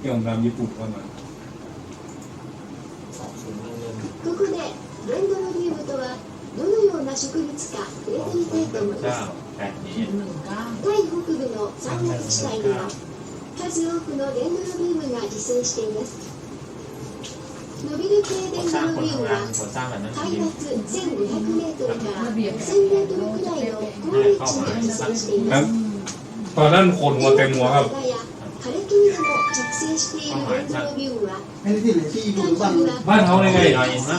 เกี่ยวกับญี่ปุ่นเข้ามา สองศูนย์หนึ่งหนึ่ง ここでデンドロビウムとはどのような植物か触れてみたいと思いま เก้า す แปดนี้ หนึ่งเก้า タイ北部の山岳地帯には数多くのデンドロビウムが自生しています伸びる系デ คน ン สร้าง ド ค ロ น ビウム ทำงาน は คนสร้างแบบนั้น 海 จริง 抜1500メートルから ระเบียบ 1000メートルくらいの高立地に自生していま ครั す บ ตอนนั้นคนหัวเต็มหัวครับ ไม่ได้ที่ไหนที่ญี่ปุ่บ้านเราบ้านเขาได้ไงเนะ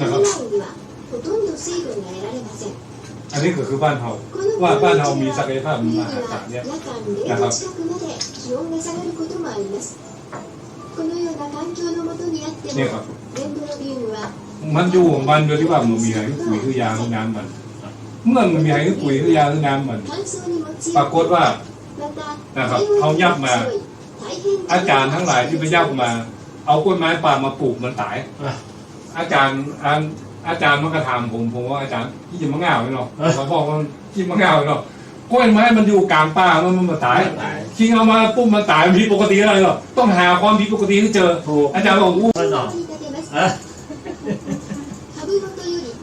นะครับอันนี้ก็คือบ้านเฮาว่าบ้านเฮามีศักยภาพมหาศาลเนี่ยนะครับนี่ครับมันอยู่ของมันโดยที่ว่ามันมีอะไรก็ปุ๋ยคือยาคือน้ำมัน เมื่อมันมีอะไรก็ปุ๋ยคือยาคือน้ำมัน ปรากฏว่านะครับเขายับมา อาจารย์ทั้งหลายที่ไปย่ำมา เอาก้นไม้ป่ามาปลูกมันตายอาจารย์อาจารย์มันก็ถามผมผมว่าอาจารย์ที่จะมะง่าวไหมหรอกเขาบอกว่าที่มะง่าวไหมหรอกกล้นไม้มันอยู่กลางป่ามันมันมาตายทิ้งเอามาปุ๊บมันตายมันผิดปกติอะไรเนาะต้องหาความผิดปกติให้เจอ อาจารย์บอกอู้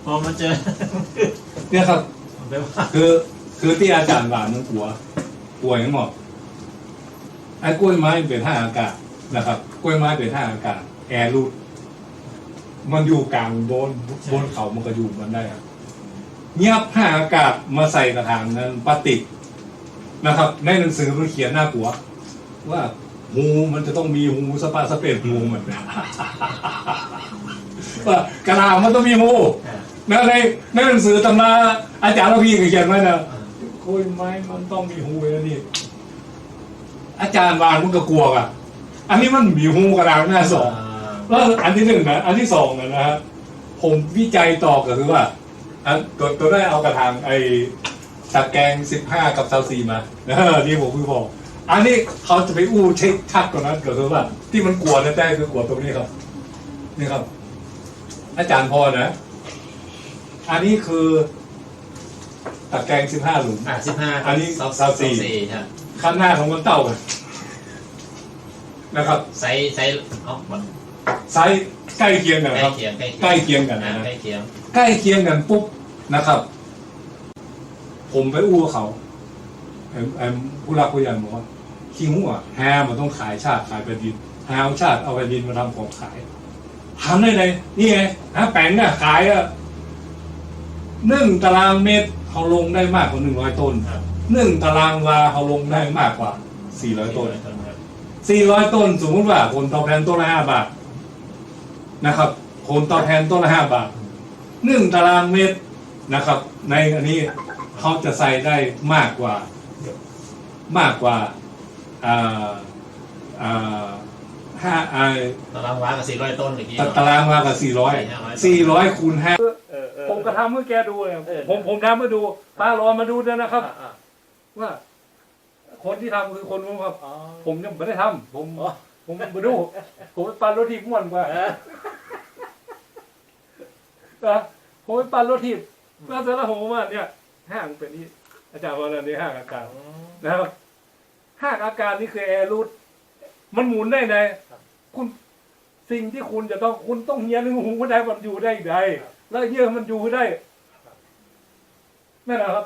พอมาเจอเนี่ยครับคือคือที่อาจารย์หลานมันกลัวกลัวอย่างหมด ไอ้กล้วยไม้เป็นท่าอากาศนะครับ กล้วยไม้เป็นท่าอากาศแอร์รูดมันอยู่กลางบนบนเขามันก็อยู่มันได้ครับเงียบท่าอากาศมาใส่กระถางนั้นปฏิกนะครับ ในหนังสือมันเขียนหน้ากลัว ว่าหูมันจะต้องมีหูสปาสเปรดหูเหมือนกันว่ากระถางมันต้องมีหูนะในในหนังสือตำราอาจารย์เราพี่เขียนไว้นะโอ้ยไม้มันต้องมีหูแล้วนี่ อาจารย์วานมันก็กลัวอะ อันนี้มันมีหูกระดางหน้าสองแล้วอันที่หนึ่งนะอันที่สองนะนะฮะผมวิจัยต่อก็คือว่าอันตัวตัวได้เอากระถางไอ้ตะแกรงสิบห้ากับเซาซีมาเออนี่ผมคือบอกอันนี้เขาจะไปอู้เช็คชัดกว่านั้นก็คือว่า ที่มันกลัวนะแท้คือกลัวตรงนี้ครับ นี่ครับ อาจารย์พอนะ อันนี้คือ ตะแกรงสิบห้าหลุม อ่าสิบห้าอันนี้สองสามสี่สี่ครับข้างหน้าของมันเต่ากันนะครับไซส์ไซส์เอ๋อมันไซส์ใกล้เคียงกันใกล้ครับ เคียงใกล้เคียงกันอ่านะใกล้เคียงใกล้เคียงกันปุ๊บนะครับ ผมไปอู้กับเขาไอ้ไอ้ผู้รักผู้ใหญ่บอกว่าขี้หัวแฮมันต้องขายชาติขายแผ่นดินแฮเอาชาติเอาแผ่นดินมาทำของขายทำได้เลยนี่ไงฮะแปลงเนี่ยขายอะหนึ่งตารางเมตร เขาลงได้มากกว่าหนึ่งร้อยต้นครับ หนึ่งตารางวาเขาลงได้มากกว่าสี่ร้อยต้นครับสี่ร้อยต้น สมมติว่าผลตอบแทนต้นละห้าบาทนะครับผลตอบแทนต้นละห้าบาทหนึ่งตารางเมตรนะครับ ในอันนี้เขาจะใส่ได้มากกว่า มากกว่าอ่าอ่าห้าอ่าตารางวากับสี่ร้อยต้นเมื่อกี้ตตารางวากับสี่ร้อยสี่ร้อยคูณห้า เออเออผมก็ทำเมื่อแกดูเลยเออ ผมผมทำเมื่อดูป้ารอมาดูด้วยนะครับ อ่าอ่าว่า คนที่ทำคือคนนู้นครับ อ๋อผมยังไม่ได้ทำผมอ๋อผมมาดู ผมไปปั่นรถทีบม่วนกว่าเออ นะผมไปปั่นรถทีบแล้วเสร็จแล้วผมว่าเนี่ยห้างเป็นนี่อาจารย์ว่าอะไรนี่ห้างอาการนะครับห้างอาการนี่คือแอร์รูทมันหมุนได้ไงคุณสิ่งที่คุณจะต้องคุณต้องเฮียนหนึ่งหูได้มันอยู่ได้ได้ แล้วเยื่อมันอยู่ได้นั่นแหละครับ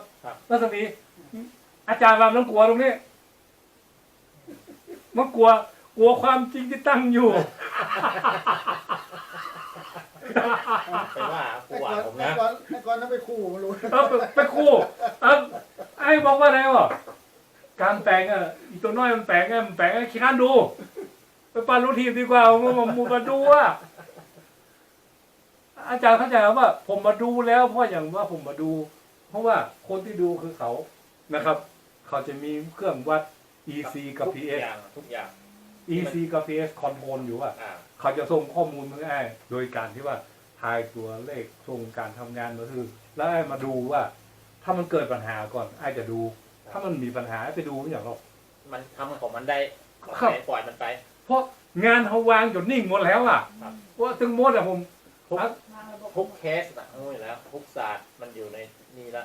รัศมีอาจารย์วามต้องกลัวตรงนี้มันกลัว กลัวความจริงที่ตั้งอยู่ไปว่ากูแต่ว่าก่อนผมแต่นะก่อนแต่ก่อนนั้นไปคู่มารู้เออไปไปคู่เออไอ้บอกว่าไงวะการแปลงอะอีตัวน้อยมันแปลงอะมันแปลงอะขี้ข้านดู ไปปั่นรถทีบดีกว่ามามามามาดูว่า อาจารย์เข้าใจไหมว่า ผมมาดูแล้วเพราะอย่างว่าผมมาดู เพราะว่าคนที่ดูคือเขานะครับ เขาจะมีเครื่องวัด EC กับ ทุก PS อย่างทุกอย่าง EC กับ PS คอนโทรลอยู่ว่า อ่า เขาจะส่งข้อมูลมาให้โดยการที่ว่าทายตัวเลขส่งการทำงานมาคือ แล้วไอ้มาดูว่า ถ้ามันเกิดปัญหาก่อนไอ้จะดู ถ้ามันมีปัญหาไอ้ไปดูไม่อย่างหรอก มันทำของมันได้ครับ ปล่อยมันไป เพราะงานเขาวางจนนิ่งหมดแล้วอะครับ ว่าถึงหมดอะผม ทุกอะทุกเคสอะรู้อยู่แล้วทุกศาสตร์มันอยู่ในนี่ละ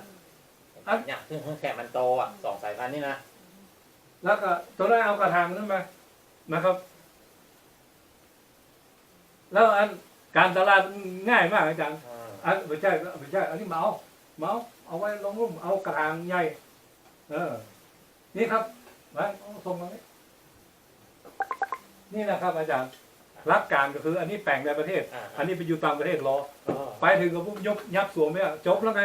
อะเนี่ยซึ่งแค่มันโตอะสองสายพันธุ์นี่นะแล้วก็ตัวได้เอากระถางนั้นมานะครับ แล้วอันการตลาดง่ายมากอาจารย์อ่าอันไม่ใช่ไม่ใช่อันนี้เมาเมาเอาไว้ลงรุ่มเอากระถางใหญ่ เออ นี่ครับมาเอาส่งมานี้นี่นะครับอาจารย์ รักการก็คืออันนี้แปลงในประเทศอ,อันนี้ไปอยู่ตามประเทศรออไปถึงก็ปุ๊บยกยับสวมไปจบแล้วไง